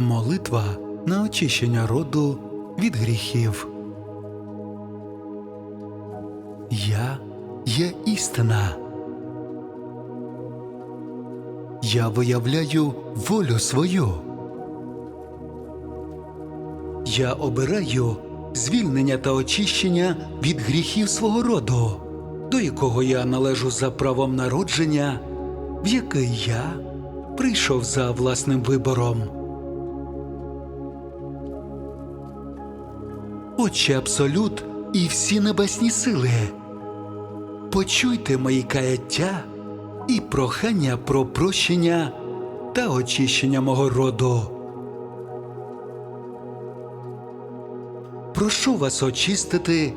Молитва на очищення роду від гріхів. Я є істина. Я виявляю волю свою. Я обираю звільнення та очищення від гріхів свого роду, до якого я належу за правом народження, в який я прийшов за власним вибором. Отче Абсолют і всі небесні сили. Почуйте мої каяття і прохання про прощення та очищення мого роду. Прошу вас очистити,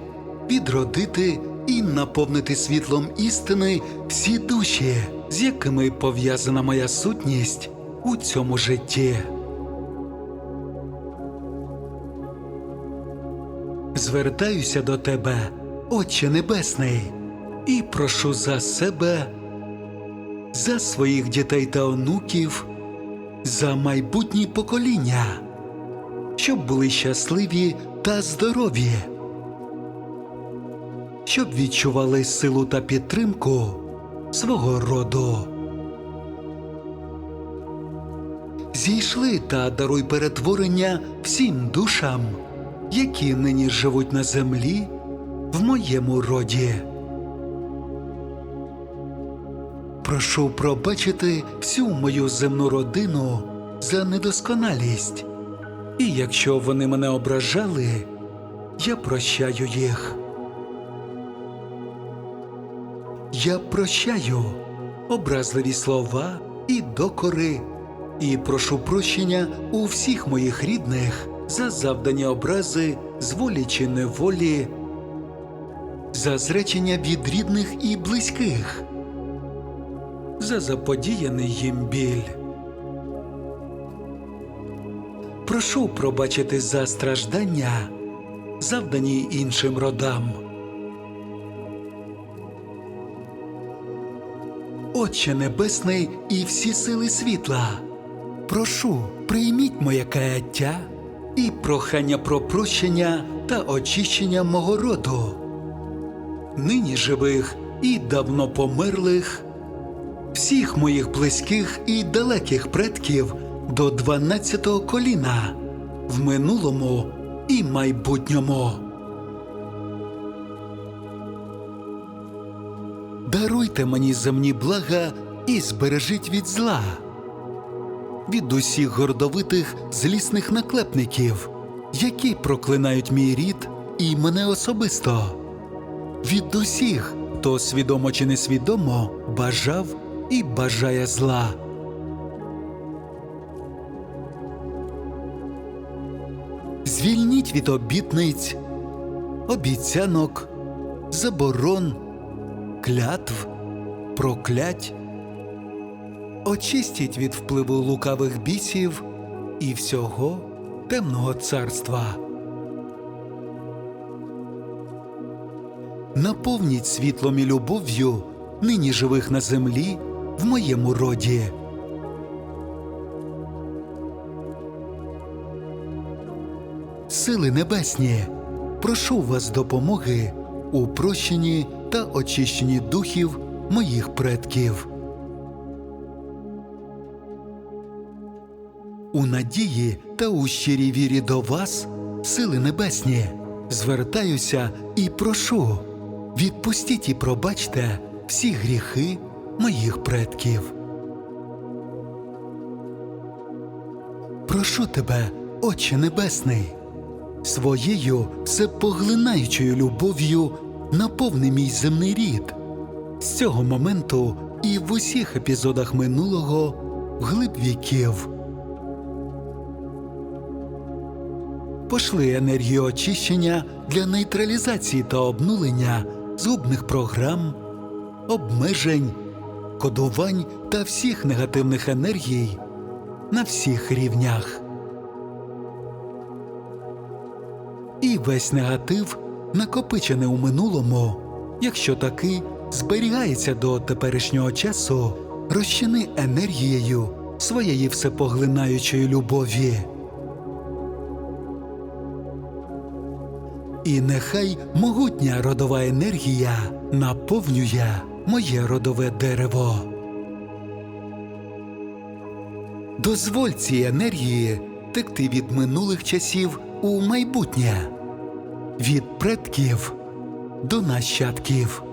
відродити і наповнити світлом істини всі душі, з якими пов'язана моя сутність у цьому житті. Звертаюся до тебе, Отче Небесний, і прошу за себе, за своїх дітей та онуків, за майбутні покоління, щоб були щасливі та здорові, щоб відчували силу та підтримку свого роду. Зійшли та даруй перетворення всім душам, які нині живуть на землі в моєму роді. Прошу пробачити всю мою земну родину за недосконалість, і якщо вони мене ображали, я прощаю їх. Я прощаю образливі слова і докори, і прошу прощення у всіх моїх рідних за завдані образи з волі чи неволі, за зречення від рідних і близьких, за заподіяний їм біль. Прошу пробачити за страждання, завдані іншим родам. Отче Небесний і всі сили світла, прошу, прийміть моє каяття і прохання про прощення та очищення мого роду, нині живих і давно померлих, всіх моїх близьких і далеких предків до дванадцятого коліна в минулому і майбутньому. Даруйте мені земні блага і збережіть від зла, від усіх гордовитих злісних наклепників, які проклинають мій рід і мене особисто, від усіх, хто свідомо чи несвідомо бажав і бажає зла. Звільніть від обітниць, обіцянок, заборон клятв, проклять, очистіть від впливу лукавих бісів і всього темного царства. Наповніть світлом і любов'ю нині живих на землі в моєму роді. Сили небесні, прошу вас допомоги у прощенні та очищенні духів моїх предків. У надії та у щирій вірі до вас, сили небесні, звертаюся і прошу, відпустіть і пробачте всі гріхи моїх предків. Прошу тебе, Отче Небесний, своєю всепоглинаючою любов'ю наповни мій земний рід. З цього моменту і в усіх епізодах минулого вглиб віків. Пошли енергію очищення для нейтралізації та обнулення згубних програм, обмежень, кодувань та всіх негативних енергій на всіх рівнях. І весь негатив, накопичений у минулому, якщо таки зберігається до теперішнього часу, розчини енергією своєї всепоглинаючої любові. І нехай могутня родова енергія наповнює моє родове дерево. Дозволь цій енергії текти від минулих часів у майбутнє, від предків до нащадків.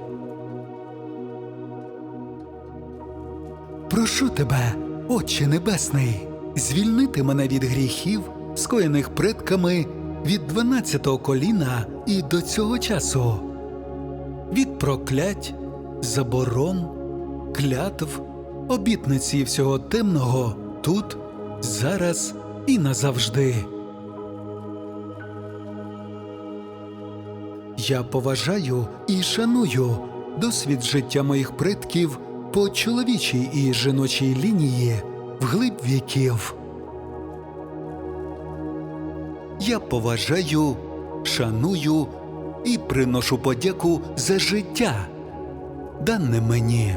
Прошу тебе, Отче Небесний, звільнити мене від гріхів, скоєних предками від дванадцятого коліна і до цього часу, від проклять, заборон, клятв, обітниці всього темного тут, зараз і назавжди. Я поважаю і шаную досвід життя моїх предків по чоловічій і жіночій лінії вглиб віків. Я поважаю, шаную і приношу подяку за життя, дане мені.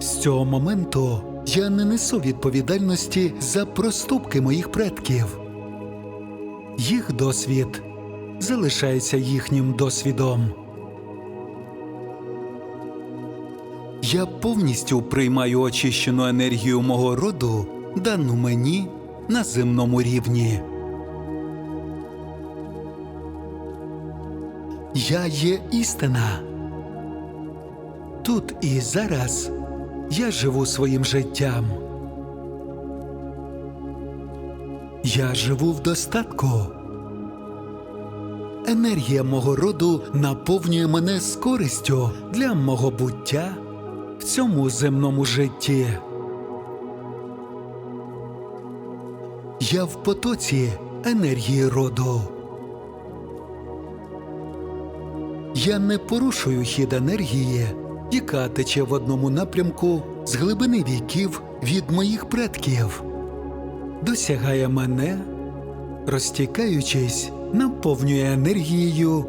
З цього моменту я не несу відповідальності за проступки моїх предків. Їх досвід залишається їхнім досвідом. Я повністю приймаю очищену енергію мого роду, дану мені на земному рівні. Я є істина. Тут і зараз я живу своїм життям. Я живу в достатку. Енергія мого роду наповнює мене з користю для мого буття в цьому земному житті. Я в потоці енергії роду. Я не порушую хід енергії, яка тече в одному напрямку з глибини віків від моїх предків, досягає мене, розтікаючись, наповнює енергією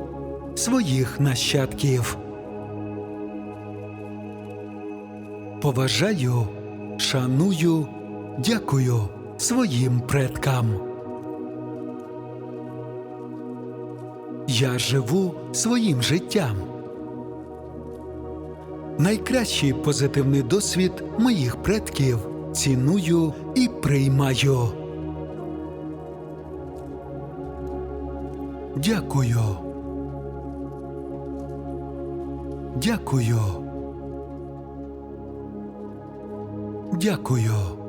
своїх нащадків. Поважаю, шаную, дякую своїм предкам. Я живу своїм життям. Найкращий позитивний досвід моїх предків ціную і приймаю. Дякую. Дякую. Дякую.